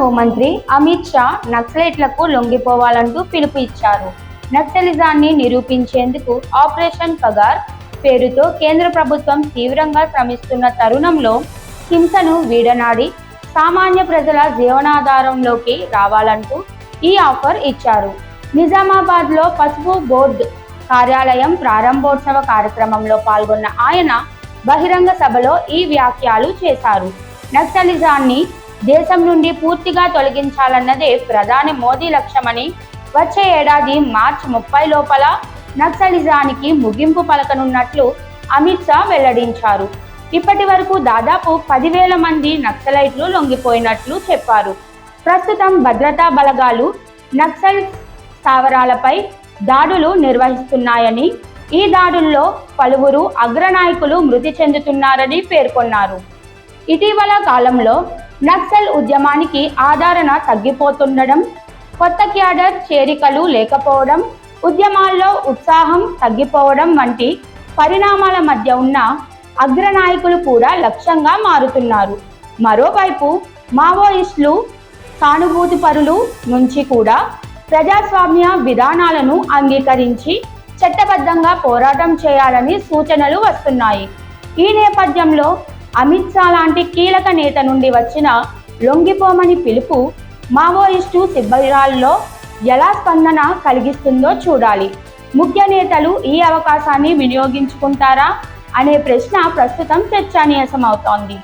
హోంమంత్రి అమిత్ షా నక్సలైట్లకు లొంగిపోవాలంటూ పిలుపు ఇచ్చారు నక్సలిజాన్ని నిరూపించేందుకు ఆపరేషన్ పగార్ పేరుతో కేంద్ర ప్రభుత్వం తీవ్రంగా శ్రమిస్తున్న తరుణంలో హింసను వీడనాడి సామాన్య ప్రజల జీవనాధారంలోకి రావాలంటూ ఈ ఆఫర్ ఇచ్చారు. నిజామాబాద్లో పసుపు బోర్డు కార్యాలయం ప్రారంభోత్సవ కార్యక్రమంలో పాల్గొన్న ఆయన బహిరంగ సభలో ఈ వ్యాఖ్యలు చేశారు. నక్సలిజాన్ని దేశం నుండి పూర్తిగా తొలగించాలన్నదే ప్రధాని మోదీ లక్ష్యమని వచ్చే ఏడాది మార్చి ముప్పై లోపల నక్సలిజానికి ముగింపు పలకనున్నట్లు అమిత్ షా వెల్లడించారు. ఇప్పటి వరకు దాదాపు పదివేల మంది నక్సలైట్లు లొంగిపోయినట్లు చెప్పారు. ప్రస్తుతం భద్రతా బలగాలు నక్సల్ స్థావరాలపై దాడులు నిర్వహిస్తున్నాయని ఈ దాడుల్లో పలువురు అగ్రనాయకులు మృతి చెందుతున్నారని పేర్కొన్నారు. ఇటీవల కాలంలో నక్సల్ ఉద్యమానికి ఆదరణ తగ్గిపోతుండడం కొత్త క్యాడర్ చేరికలు లేకపోవడం ఉద్యమాల్లో ఉత్సాహం తగ్గిపోవడం వంటి పరిణామాల మధ్య ఉన్న అగ్రనాయకులు కూడా లక్ష్యంగా మారుతున్నారు. మరోవైపు మావోయిస్టులు సానుభూతి పరులు నుంచి కూడా ప్రజాస్వామ్య విధానాలను అంగీకరించి చట్టబద్ధంగా పోరాటం చేయాలని సూచనలు వస్తున్నాయి. ఈ నేపథ్యంలో అమిత్ షా లాంటి కీలక నేత నుండి వచ్చిన లొంగిపోమని పిలుపు మావోయిస్టు శిబిరాల్లో ఎలా స్పందన కలిగిస్తుందో చూడాలి. ముఖ్య నేతలు ఈ అవకాశాన్ని వినియోగించుకుంటారా అనే ప్రశ్న ప్రస్తుతం చర్చానీయాంశమవుతోంది